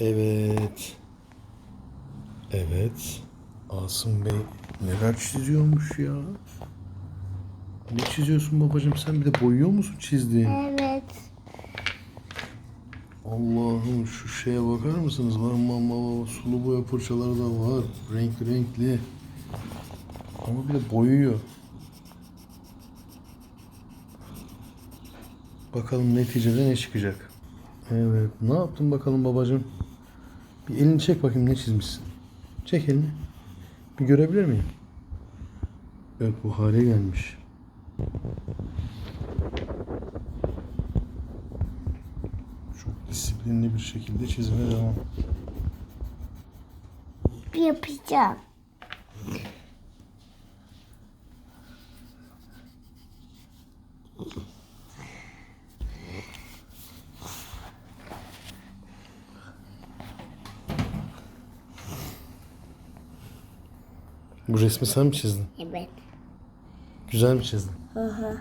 Evet. Evet. Asım Bey neler çiziyormuş ya. Ne çiziyorsun babacığım sen bir de boyuyor musun çizdiğin? Evet. Allah'ım şu şeye bakar mısınız? Var mama sulu boya fırçaları da var. Renkli renkli. Ama bir de boyuyor. Bakalım neticede ne çıkacak. Evet. Ne yaptın bakalım babacığım? Bir elini çek bakayım ne çizmişsin. Çek elini. Bir görebilir miyim? Evet bu hale gelmiş. Çok disiplinli bir şekilde çizmeye devam. Yapacağım. Bu resmi sen mi çizdin? Evet. Güzel mi çizdin? Hı hı.